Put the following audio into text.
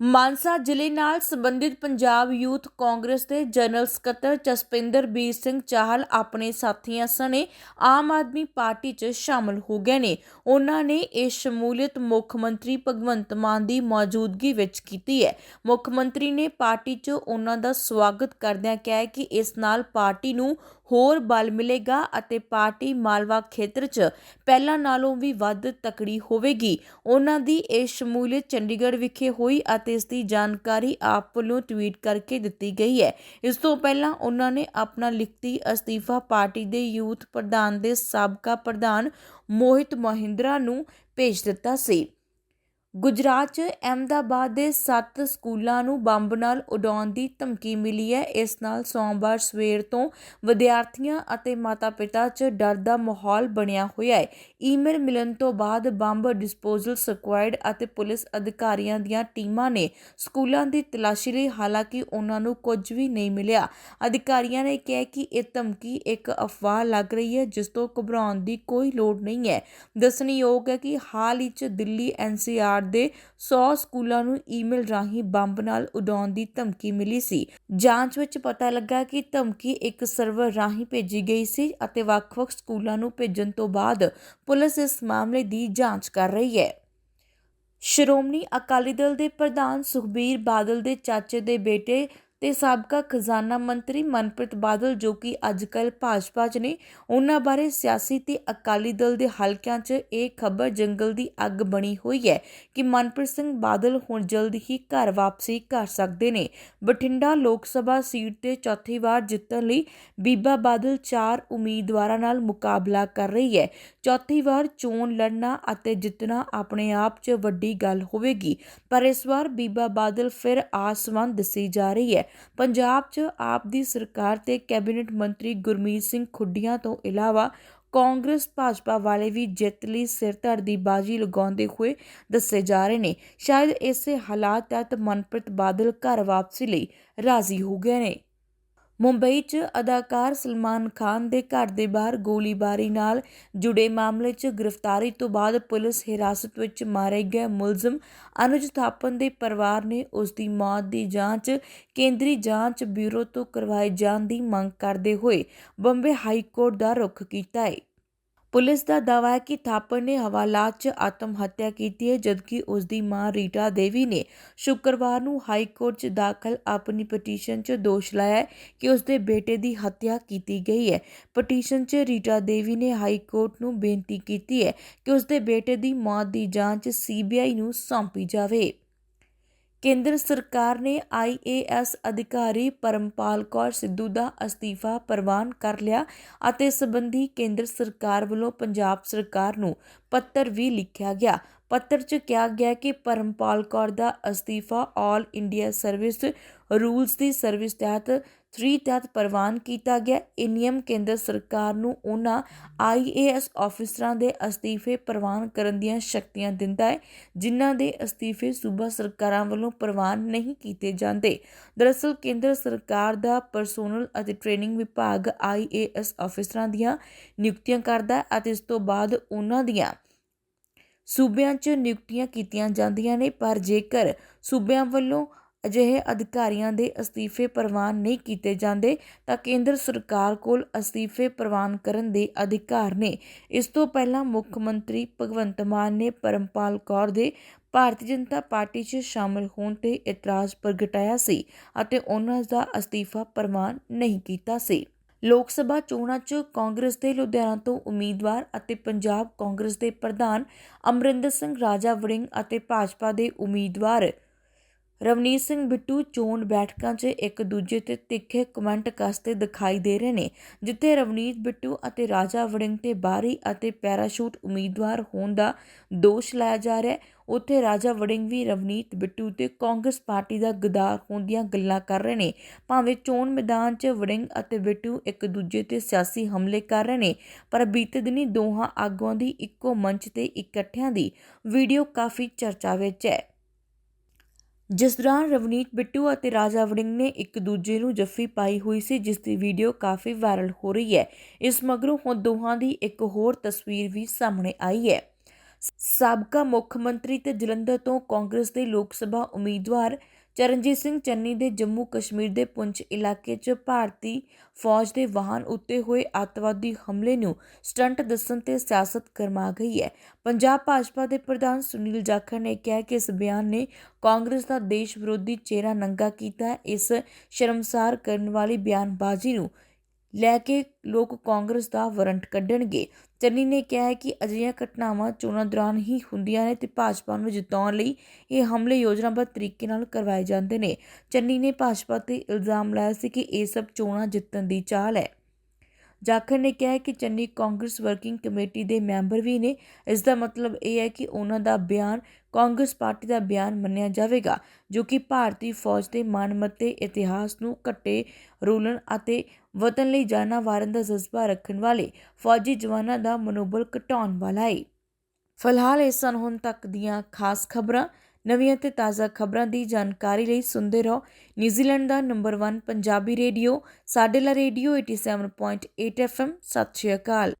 ਮਾਨਸਾ ਜ਼ਿਲ੍ਹੇ ਨਾਲ ਸੰਬੰਧਿਤ ਪੰਜਾਬ ਯੂਥ ਕਾਂਗਰਸ ਦੇ ਜਨਰਲ ਸਕੱਤਰ ਜਸਪਿੰਦਰ ਬੀਰ ਸਿੰਘ ਚਾਹਲ ਆਪਣੇ ਸਾਥੀਆਂ ਸਣੇ ਆਮ ਆਦਮੀ ਪਾਰਟੀ 'ਚ ਸ਼ਾਮਲ ਹੋ ਗਏ ਨੇ। ਉਹਨਾਂ ਨੇ ਇਹ ਸ਼ਮੂਲੀਅਤ ਮੁੱਖ ਮੰਤਰੀ ਭਗਵੰਤ ਮਾਨ ਦੀ ਮੌਜੂਦਗੀ ਵਿੱਚ ਕੀਤੀ ਹੈ। ਮੁੱਖ ਮੰਤਰੀ ਨੇ ਪਾਰਟੀ 'ਚ ਉਹਨਾਂ ਦਾ ਸਵਾਗਤ ਕਰਦਿਆਂ ਕਿਹਾ ਕਿ ਇਸ ਨਾਲ ਪਾਰਟੀ ਨੂੰ ਹੋਰ ਬਲ ਮਿਲੇਗਾ ਅਤੇ ਪਾਰਟੀ ਮਾਲਵਾ ਖੇਤਰ 'ਚ ਪਹਿਲਾਂ ਨਾਲੋਂ ਵੀ ਵੱਧ ਤਕੜੀ ਹੋਵੇਗੀ। ਉਹਨਾਂ ਦੀ ਇਹ ਸ਼ਮੂਲੀਅਤ ਚੰਡੀਗੜ੍ਹ ਵਿਖੇ ਹੋਈ ਅਤੇ ਇਸ ਦੀ ਜਾਣਕਾਰੀ ਆਪ ਵੱਲੋਂ ਟਵੀਟ ਕਰਕੇ ਦਿੱਤੀ ਗਈ ਹੈ। ਇਸ ਤੋਂ ਪਹਿਲਾਂ ਉਹਨਾਂ ਨੇ ਆਪਣਾ ਲਿਖਤੀ ਅਸਤੀਫਾ ਪਾਰਟੀ ਦੇ ਯੂਥ ਪ੍ਰਧਾਨ ਦੇ ਸਾਬਕਾ ਪ੍ਰਧਾਨ ਮੋਹਿਤ ਮਹਿੰਦਰਾ ਨੂੰ ਭੇਜ ਦਿੱਤਾ ਸੀ। ਗੁਜਰਾਤ 'ਚ ਅਹਿਮਦਾਬਾਦ ਦੇ ਸੱਤ ਸਕੂਲਾਂ ਨੂੰ ਬੰਬ ਨਾਲ ਉਡਾਉਣ ਦੀ ਧਮਕੀ ਮਿਲੀ ਹੈ। ਇਸ ਨਾਲ ਸੋਮਵਾਰ ਸਵੇਰ ਤੋਂ ਵਿਦਿਆਰਥੀਆਂ ਅਤੇ ਮਾਤਾ-ਪਿਤਾ 'ਚ ਡਰ ਦਾ ਮਾਹੌਲ ਬਣਿਆ ਹੋਇਆ ਹੈ। ਈਮੇਲ ਮਿਲਣ ਤੋਂ ਬਾਅਦ ਬੰਬ ਡਿਸਪੋਜ਼ਲ ਸਕੁਐਡ ਅਤੇ ਪੁਲਿਸ ਅਧਿਕਾਰੀਆਂ ਦੀਆਂ ਟੀਮਾਂ ਨੇ ਸਕੂਲਾਂ ਦੀ ਤਲਾਸ਼ੀ ਲਈ ਹਾਲਾਂਕਿ ਉਹਨਾਂ ਨੂੰ ਕੁਝ ਵੀ ਨਹੀਂ ਮਿਲਿਆ। ਅਧਿਕਾਰੀਆਂ ਨੇ ਕਿਹਾ ਕਿ ਇਹ ਧਮਕੀ ਇੱਕ ਅਫਵਾਹ ਲੱਗ ਰਹੀ ਹੈ, ਜਿਸ ਤੋਂ ਘਬਰਾਉਣ ਦੀ ਕੋਈ ਲੋੜ ਨਹੀਂ ਹੈ। ਦੱਸਣਯੋਗ ਹੈ ਕਿ ਹਾਲ ਹੀ 'ਚ ਦਿੱਲੀ ਐਨਸੀਆਰ ਦੇ 100 ਸਕੂਲਾਂ ਨੂੰ ਈਮੇਲ ਰਾਹੀਂ ਬੰਬ ਨਾਲ ਉਡਾਉਣ ਦੀ ਧਮਕੀ ਮਿਲੀ ਸੀ। ਜਾਂਚ ਵਿੱਚ ਪਤਾ ਲੱਗਾ ਕਿ ਧਮਕੀ ਇੱਕ ਸਰਵਰ ਰਾਹੀਂ ਭੇਜੀ ਗਈ ਸੀ ਅਤੇ ਵੱਖ-ਵੱਖ ਸਕੂਲਾਂ ਨੂੰ ਭੇਜਣ ਤੋਂ ਬਾਅਦ ਪੁਲਿਸ ਇਸ ਮਾਮਲੇ ਦੀ ਜਾਂਚ ਕਰ ਰਹੀ ਹੈ। ਸ਼੍ਰੋਮਣੀ ਅਕਾਲੀ ਦਲ ਦੇ ਪ੍ਰਧਾਨ ਸੁਖਬੀਰ ਬਾਦਲ ਦੇ ਚਾਚੇ ਦੇ ਬੇਟੇ ਤੇ ਸਾਬਕਾ ਖਜ਼ਾਨਾ ਮੰਤਰੀ ਮਨਪ੍ਰੀਤ ਬਾਦਲ, ਜੋ ਕਿ ਅੱਜਕੱਲ ਭਾਜਪਾ 'ਚ ਨੇ, ਉਹਨਾਂ ਬਾਰੇ ਸਿਆਸੀ ਤੇ ਅਕਾਲੀ ਦਲ ਦੇ ਹਲਕਿਆਂ 'ਚ ਇਹ ਖਬਰ ਜੰਗਲ ਦੀ ਅੱਗ ਬਣੀ ਹੋਈ ਹੈ ਕਿ ਮਨਪ੍ਰੀਤ ਸਿੰਘ ਬਾਦਲ ਹੁਣ ਜਲਦ ਹੀ ਘਰ ਵਾਪਸੀ ਕਰ ਸਕਦੇ ਨੇ। ਬਠਿੰਡਾ ਲੋਕ ਸਭਾ ਸੀਟ ਤੇ ਚੌਥੀ ਵਾਰ ਜਿੱਤਣ ਲਈ ਬੀਬਾ ਬਾਦਲ ਚਾਰ ਉਮੀਦਵਾਰਾਂ ਨਾਲ ਮੁਕਾਬਲਾ ਕਰ ਰਹੀ ਹੈ। ਚੌਥੀ ਵਾਰ ਚੋਣ ਲੜਨਾ ਅਤੇ ਜਿੱਤਣਾ ਆਪਣੇ ਆਪ 'ਚ ਵੱਡੀ ਗੱਲ ਹੋਵੇਗੀ, ਪਰ ਇਸ ਵਾਰ ਬੀਬਾ ਬਾਦਲ ਫਿਰ ਆਸਮਾਨ ਦੱਸੀ ਜਾ ਰਹੀ ਹੈ ਪੰਜਾਬ 'ਚ ਆਪ ਦੀ ਸਰਕਾਰ ਤੇ ਕੈਬਨਿਟ ਮੰਤਰੀ ਗੁਰਮੀਤ ਸਿੰਘ ਖੁੱਡੀਆਂ ਤੋਂ ਇਲਾਵਾ ਕਾਂਗਰਸ, ਭਾਜਪਾ ਵਾਲੇ ਵੀ ਜਿੱਤ ਲਈ ਸਿਰ ਧੜ ਦੀ ਬਾਜੀ ਲਗਾਉਂਦੇ ਹੋਏ ਦੱਸੇ ਜਾ ਰਹੇ ਨੇ। ਸ਼ਾਇਦ ਇਸੇ ਹਾਲਾਤ ਤਹਿਤ ਮਨਪ੍ਰੀਤ ਬਾਦਲ ਘਰ ਵਾਪਸੀ ਲਈ ਰਾਜ਼ੀ ਹੋ ਗਏ ਨੇ। ਮੁੰਬਈ 'ਚ ਅਦਾਕਾਰ ਸਲਮਾਨ ਖਾਨ ਦੇ ਘਰ ਦੇ ਬਾਹਰ ਗੋਲੀਬਾਰੀ ਨਾਲ ਜੁੜੇ ਮਾਮਲੇ 'ਚ ਗ੍ਰਿਫਤਾਰੀ ਤੋਂ ਬਾਅਦ ਪੁਲਿਸ ਹਿਰਾਸਤ ਵਿੱਚ ਮਾਰੇ ਗਏ ਮੁਲਜ਼ਮ ਅਨੁਜ ਥਾਪਨ ਦੇ ਪਰਿਵਾਰ ਨੇ ਉਸ ਦੀ ਮੌਤ ਦੀ ਜਾਂਚ ਕੇਂਦਰੀ ਜਾਂਚ ਬਿਊਰੋ ਤੋਂ ਕਰਵਾਏ ਜਾਣ ਦੀ ਮੰਗ ਕਰਦੇ ਹੋਏ ਬੰਬੇ ਹਾਈ ਕੋਰਟ ਦਾ ਰੁਖ ਕੀਤਾ ਹੈ। ਪੁਲਿਸ ਦਾ ਦਾਅਵਾ ਹੈ ਕਿ ਥਾਪਰ ਨੇ ਹਵਾਲਾਤ 'ਚ ਆਤਮ ਹੱਤਿਆ ਕੀਤੀ ਹੈ, ਜਦਕਿ ਉਸ ਦੀ ਮਾਂ ਰੀਟਾ ਦੇਵੀ ਨੇ ਸ਼ੁੱਕਰਵਾਰ ਨੂੰ ਹਾਈ ਕੋਰਟ 'ਚ ਦਾਖਲ ਆਪਣੀ ਪਟੀਸ਼ਨ 'ਚ ਦੋਸ਼ ਲਾਇਆ ਕਿ ਉਸ ਦੇ ਬੇਟੇ ਦੀ ਹੱਤਿਆ ਕੀਤੀ ਗਈ ਹੈ। ਪਟੀਸ਼ਨ 'ਚ ਰੀਟਾ ਦੇਵੀ ਨੇ ਹਾਈ ਕੋਰਟ ਨੂੰ ਬੇਨਤੀ ਕੀਤੀ ਹੈ ਕਿ ਉਸ ਦੇ ਬੇਟੇ ਦੀ ਮੌਤ ਦੀ ਜਾਂਚ ਸੀਬੀਆਈ ਨੂੰ ਸੌਂਪੀ ਜਾਵੇ। ਕੇਂਦਰ ਸਰਕਾਰ ਨੇ ਆਈਏਐਸ ਅਧਿਕਾਰੀ ਪਰਮਪਾਲ ਕੌਰ ਸਿੱਧੂ ਦਾ ਅਸਤੀਫਾ ਪ੍ਰਵਾਨ ਕਰ ਲਿਆ ਅਤੇ ਸਬੰਧੀ ਕੇਂਦਰ ਸਰਕਾਰ ਵੱਲੋਂ ਪੰਜਾਬ ਸਰਕਾਰ ਨੂੰ ਪੱਤਰ ਵੀ ਲਿਖਿਆ ਗਿਆ। ਪੱਤਰ 'ਚ ਕਿਹਾ ਗਿਆ ਕਿ ਪਰਮਪਾਲ ਕੌਰ ਦਾ ਅਸਤੀਫਾ ਆਲ ਇੰਡੀਆ ਸਰਵਿਸ ਰੂਲਸ ਦੀ ਸਰਵਿਸ ਤਹਿਤ 3 ਤਹਿਤ ਪ੍ਰਵਾਨ ਕੀਤਾ ਗਿਆ। ਇਹ ਨਿਯਮ ਕੇਂਦਰ ਸਰਕਾਰ ਨੂੰ ਉਹਨਾਂ ਆਈਏਐਸ ਆਫੀਸਰਾਂ ਦੇ ਅਸਤੀਫੇ ਪ੍ਰਵਾਨ ਕਰਨ ਦੀਆਂ ਸ਼ਕਤੀਆਂ ਦਿੰਦਾ ਹੈ, ਜਿਨ੍ਹਾਂ ਦੇ ਅਸਤੀਫੇ ਸੂਬਾ ਸਰਕਾਰਾਂ ਵੱਲੋਂ ਪ੍ਰਵਾਨ ਨਹੀਂ ਕੀਤੇ ਜਾਂਦੇ। ਦਰਅਸਲ ਕੇਂਦਰ ਸਰਕਾਰ ਦਾ ਪਰਸੋਨਲ ਅਤੇ ਟ੍ਰੇਨਿੰਗ ਵਿਭਾਗ ਆਈਏਐਸ ਆਫੀਸਰਾਂ ਦੀਆਂ ਨਿਯੁਕਤੀਆਂ ਕਰਦਾ ਅਤੇ ਇਸ ਤੋਂ ਬਾਅਦ ਉਹਨਾਂ ਦੀਆਂ ਸੂਬਿਆਂ 'ਚ ਨਿਯੁਕਤੀਆਂ ਕੀਤੀਆਂ ਜਾਂਦੀਆਂ ਨੇ। ਪਰ ਜੇਕਰ ਸੂਬਿਆਂ ਵੱਲੋਂ ਅਜਿਹੇ ਅਧਿਕਾਰੀਆਂ ਦੇ ਅਸਤੀਫੇ ਪ੍ਰਵਾਨ ਨਹੀਂ ਕੀਤੇ ਜਾਂਦੇ ਤਾਂ ਕੇਂਦਰ ਸਰਕਾਰ ਕੋਲ ਅਸਤੀਫੇ ਪ੍ਰਵਾਨ ਕਰਨ ਦੇ ਅਧਿਕਾਰ ਨੇ। ਇਸ ਤੋਂ ਪਹਿਲਾਂ ਮੁੱਖ ਮੰਤਰੀ ਭਗਵੰਤ ਮਾਨ ਨੇ ਪਰਮਪਾਲ ਕੌਰ ਦੇ ਭਾਰਤੀ ਜਨਤਾ ਪਾਰਟੀ 'ਚ ਸ਼ਾਮਲ ਹੋਣ ਤੇ ਇਤਰਾਜ਼ ਪ੍ਰਗਟਾਇਆ ਸੀ ਅਤੇ ਉਹਨਾਂ ਦਾ ਅਸਤੀਫਾ ਪ੍ਰਵਾਨ ਨਹੀਂ ਕੀਤਾ ਸੀ। ਲੋਕ ਸਭਾ ਚੋਣਾਂ 'ਚ ਕਾਂਗਰਸ ਦੇ ਲੁਧਿਆਣਾ ਤੋਂ ਉਮੀਦਵਾਰ ਅਤੇ ਪੰਜਾਬ ਕਾਂਗਰਸ ਦੇ ਪ੍ਰਧਾਨ ਅਮਰਿੰਦਰ ਸਿੰਘ ਰਾਜਾ ਵੜਿੰਗ ਅਤੇ ਭਾਜਪਾ ਦੇ ਉਮੀਦਵਾਰ ਰਵਨੀਤ ਸਿੰਘ ਬਿੱਟੂ ਚੋਣ ਬੈਠਕਾਂ 'ਚ ਇੱਕ ਦੂਜੇ ਤੇ ਤਿੱਖੇ ਕਮੈਂਟ ਕਸਦੇ ਦਿਖਾਈ ਦੇ ਰਹੇ ਨੇ, ਜਿੱਥੇ ਰਵਨੀਤ ਬਿੱਟੂ ਅਤੇ ਰਾਜਾ ਵੜਿੰਗ ਤੇ ਬਾਹਰੀ ਅਤੇ ਪੈਰਾਸ਼ੂਟ ਉਮੀਦਵਾਰ ਹੋਣ ਦਾ ਦੋਸ਼ ਲਾਇਆ ਜਾ ਰਿਹਾ ਹੈ। ਉੱਥੇ ਰਾਜਾ ਵੜਿੰਗ ਵੀ ਰਵਨੀਤ ਬਿੱਟੂ ਤੇ ਕਾਂਗਰਸ ਪਾਰਟੀ ਦਾ ਗਦਾਰ ਹੋਣ ਦੀਆਂ ਗੱਲਾਂ ਕਰ ਰਹੇ ਨੇ। ਭਾਵੇਂ ਚੋਣ ਮੈਦਾਨ 'ਚ ਵੜਿੰਗ ਅਤੇ ਬਿੱਟੂ ਇੱਕ ਦੂਜੇ ਤੇ ਸਿਆਸੀ ਹਮਲੇ ਕਰ ਰਹੇ ਨੇ, ਪਰ ਬੀਤੇ ਦਿਨੀ ਦੋਹਾਂ ਆਗੂਆਂ ਦੀ ਇੱਕੋ ਮੰਚ ਤੇ ਇਕੱਠਿਆਂ ਦੀ ਵੀਡੀਓ ਕਾਫੀ ਚਰਚਾ ਵਿੱਚ ਹੈ। ਜਿਸ ਦੌਰਾਨ ਰਵਨੀਤ ਬਿੱਟੂ ਅਤੇ ਰਾਜਾ ਵੜਿੰਗ ਨੇ ਇੱਕ ਦੂਜੇ ਨੂੰ ਜੱਫੀ ਪਾਈ ਹੋਈ ਸੀ, ਜਿਸ ਦੀ ਵੀਡੀਓ ਕਾਫੀ ਵਾਇਰਲ ਹੋ ਰਹੀ ਹੈ। ਇਸ ਮਗਰੋਂ ਹੁਣ ਦੋਹਾਂ ਦੀ ਇੱਕ ਹੋਰ ਤਸਵੀਰ ਵੀ ਸਾਹਮਣੇ ਆਈ ਹੈ। ਸਾਬਕਾ ਮੁੱਖ ਮੰਤਰੀ ਤੇ ਜਲੰਧਰ ਤੋਂ ਕਾਂਗਰਸ ਦੇ ਲੋਕ ਸਭਾ ਉਮੀਦਵਾਰ ਚਰਨਜੀਤ ਸਿੰਘ ਚੰਨੀ ਦੇ ਜੰਮੂ ਕਸ਼ਮੀਰ ਦੇ ਪੁੰਛ ਇਲਾਕੇ 'ਚ ਭਾਰਤੀ ਫੌਜ ਦੇ ਵਾਹਨ ਉੱਤੇ ਹੋਏ ਅੱਤਵਾਦੀ ਹਮਲੇ ਨੂੰ ਸਟੰਟ ਦੱਸਣ ਤੇ ਸਿਆਸਤ ਗਰਮਾ ਗਈ ਹੈ। ਪੰਜਾਬ ਭਾਜਪਾ ਦੇ ਪ੍ਰਧਾਨ ਸੁਨੀਲ ਜਾਖੜ ਨੇ ਕਿਹਾ ਕਿ ਇਸ ਬਿਆਨ ਨੇ ਕਾਂਗਰਸ ਦਾ ਦੇਸ਼ ਵਿਰੋਧੀ ਚਿਹਰਾ ਨੰਗਾ ਕੀਤਾ। ਇਸ ਸ਼ਰਮਸਾਰ ਕਰਨ ਵਾਲੀ ਬਿਆਨਬਾਜ਼ੀ ਨੂੰ ਲੈ ਕੇ ਲੋਕ ਕਾਂਗਰਸ ਦਾ ਵਾਰੰਟ ਕੱਢਣਗੇ। ਚੰਨੀ ਨੇ ਕਿਹਾ ਹੈ ਕਿ ਅਜਿਹੀਆਂ ਘਟਨਾਵਾਂ ਚੋਣਾਂ ਦੌਰਾਨ ਹੀ ਹੁੰਦੀਆਂ ਨੇ ਤੇ ਭਾਜਪਾ ਨੂੰ ਜਿਤਾਉਣ ਲਈ ਇਹ ਹਮਲੇ ਯੋਜਨਾਬੱਧ ਤਰੀਕੇ ਨਾਲ ਕਰਵਾਏ ਜਾਂਦੇ ਨੇ। ਚੰਨੀ ਨੇ ਭਾਜਪਾ ਤੇ ਇਲਜ਼ਾਮ ਲਾਇਆ ਸੀ ਕਿ ਇਹ ਸਭ ਚੋਣਾਂ ਜਿੱਤਣ ਦੀ ਚਾਲ ਹੈ। ਜਾਖੜ ਨੇ ਕਿਹਾ ਕਿ ਚੰਨੀ ਕਾਂਗਰਸ ਵਰਕਿੰਗ ਕਮੇਟੀ ਦੇ ਮੈਂਬਰ ਵੀ ਨੇ। ਇਸ ਦਾ ਮਤਲਬ ਇਹ ਹੈ ਕਿ ਉਹਨਾਂ ਦਾ ਬਿਆਨ ਕਾਂਗਰਸ ਪਾਰਟੀ ਦਾ ਬਿਆਨ ਮੰਨਿਆ ਜਾਵੇਗਾ, ਜੋ ਕਿ ਭਾਰਤੀ ਫੌਜ ਦੇ ਮਾਨਮੱਤੇ ਇਤਿਹਾਸ ਨੂੰ ਘੱਟੇ ਰੋਲਣ ਅਤੇ ਵਤਨ ਲਈ ਜਾਨਾਂ ਵਾਰਨ ਦਾ ਜਜ਼ਬਾ ਰੱਖਣ ਵਾਲੇ ਫੌਜੀ ਜਵਾਨਾਂ ਦਾ ਮਨੋਬਲ ਘਟਾਉਣ ਵਾਲਾ ਹੈ ਫਿਲਹਾਲ ਇਸ ਸਨ ਹੁਣ ਤੱਕ ਦੀਆਂ ਖਾਸ ਖਬਰਾਂ। ਨਵੀਆਂ ਤੇ ਤਾਜ਼ਾ ਖਬਰਾਂ ਦੀ ਜਾਣਕਾਰੀ ਲਈ ਸੁਣਦੇ ਰਹੋ। ਨਿਊਜ਼ੀਲੈਂਡ ਦਾ ਨੰਬਰ 1 ਪੰਜਾਬੀ ਰੇਡੀਓ, ਸਾਡੇ ਲਾ ਰੇਡੀਓ 87.8 FM ਸਤਿ ਸ਼੍ਰੀ ਅਕਾਲ।